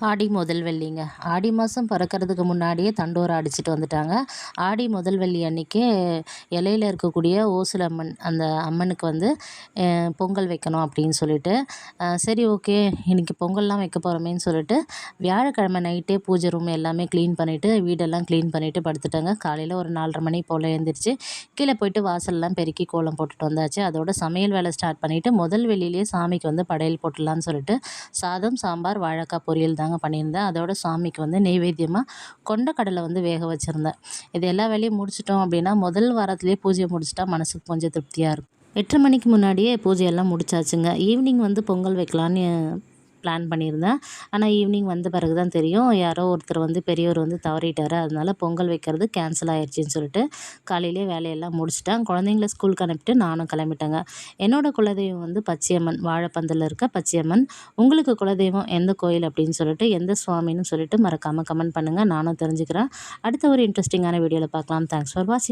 ஆடி முதல் வெள்ளிங்க. ஆடி மாதம் பிறக்கிறதுக்கு முன்னாடியே தண்டோரா அடிச்சுட்டு வந்துட்டாங்க. ஆடி முதல் வெள்ளி அன்னைக்கு இலையில் இருக்கக்கூடிய ஓசுல அம்மன் அந்த அம்மனுக்கு வந்து பொங்கல் வைக்கணும் அப்படின்னு சொல்லிட்டு சரி ஓகே இன்றைக்கி பொங்கல்லாம் வைக்க போகிறோமேன்னு சொல்லிட்டு வியாழக்கிழமை நைட்டே பூஜை ரூம் எல்லாமே க்ளீன் பண்ணிவிட்டு வீடெல்லாம் க்ளீன் பண்ணிவிட்டு படுத்துட்டாங்க. காலையில் ஒரு நாலரை மணி போல் எழுந்திரிச்சு கீழே போயிட்டு வாசல்லாம் பெருக்கி கோலம் போட்டுட்டு வந்தாச்சு. அதோட சமையல் வேலை ஸ்டார்ட் பண்ணிவிட்டு முதல் வெளியிலேயே சாமிக்கு வந்து படையல் போட்டுடலான்னு சொல்லிட்டு சாதம் சாம்பார் வாழைக்காய் பொரியல் தான் தாங்க பண்ணியிருந்தேன். அதோட சாமிக்கு வந்து நெய்வேத்தியமாக கொண்டக்கடலை வந்து வேக வச்சுருந்தேன். இது எல்லா வேலையும் முடிச்சிட்டோம் அப்படின்னா முதல் வாரத்திலேயே பூஜையை முடிச்சிட்டா மனசுக்கு கொஞ்சம் திருப்தியாக இருக்கும். எட்டு மணிக்கு முன்னாடியே பூஜையெல்லாம் முடிச்சாச்சுங்க. ஈவினிங் வந்து பொங்கல் வைக்கலான்னு பிளான் பண்ணியிருந்தேன். ஆனால் ஈவினிங் வந்த பிறகு தான் தெரியும். யாரோ ஒருத்தர் வந்து பெரியவர் வந்து தவறிட்டார். அதனால பொங்கல் வைக்கிறது கேன்சல் ஆயிடுச்சின்னு சொல்லிட்டு காலையிலே வேலையெல்லாம் முடிச்சிட்டேன். குழந்தைங்கள ஸ்கூலுக்கு அனுப்பிட்டு நானும் கிளம்பிட்டேங்க. என்னோடய குலதெய்வம் வந்து பச்சையம்மன் வாழைப்பந்தலில் இருக்க பச்சையம்மன். உங்களுக்கு குலதெய்வம் எந்த கோயில் அப்படின்னு சொல்லிட்டு எந்த சுவாமின்னு சொல்லிட்டு மறக்காமல் கமெண்ட் பண்ணுங்கள் நானும் தெரிஞ்சுக்கிறேன். அடுத்த ஒரு இன்ட்ரெஸ்டிங்கான வீடியோவில் பார்க்கலாம். தேங்க்ஸ் ஃபார் வாட்சிங்